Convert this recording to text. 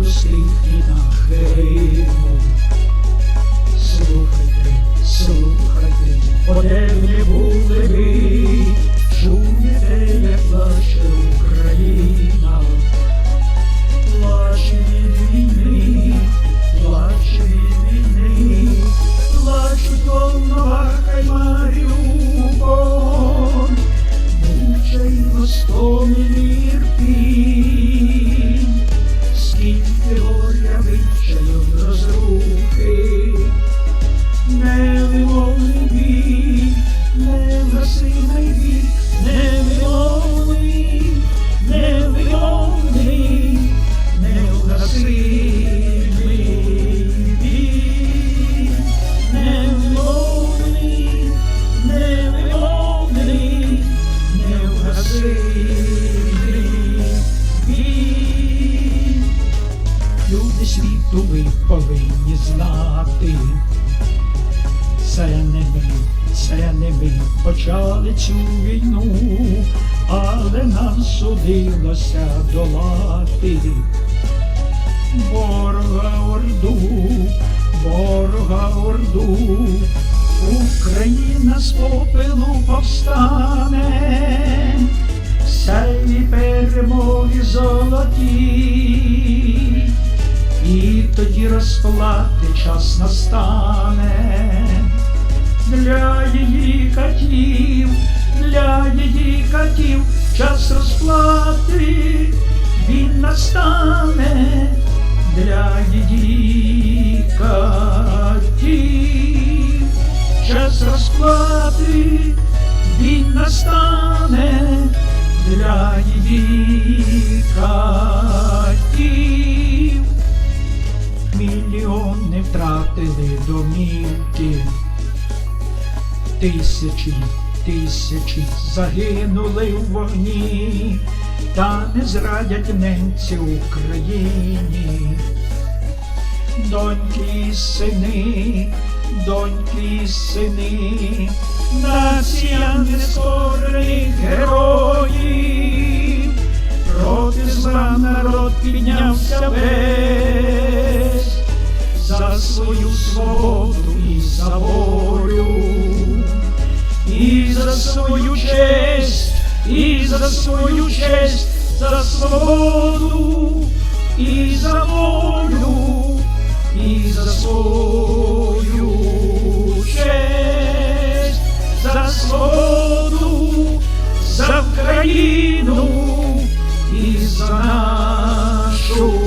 пустих на хериву. Слухайте, слухайте, подемні були ви, чуєте, як плаче Україна, плаче від війни, плаче від війни, плачуть волнова хай Маріуполь, мучай на стомі вірпі. світу ви повинні знати. Це не ми, це не ми почали цю війну, але нам судилося долати. Ворога орду, ворога орду, Україна з попелу повстане, сяйні перемоги золоті тоді розплати час настане. Для її катів, для її катів час розплати він настане. Для її катів, час розплати він настане. Для її катів. Втратили домівки, тисячі, тисячі загинули в вогні, та не зрадять ненці Україні. Доньки і сини, доньки і сини, нація нескорених героїв, проти зла народ піднявся весь свою свободу і за волю, і за свою честь, і за свою честь, за свободу, і за волю, і за свою честь, за свободу, за Україну і за нашу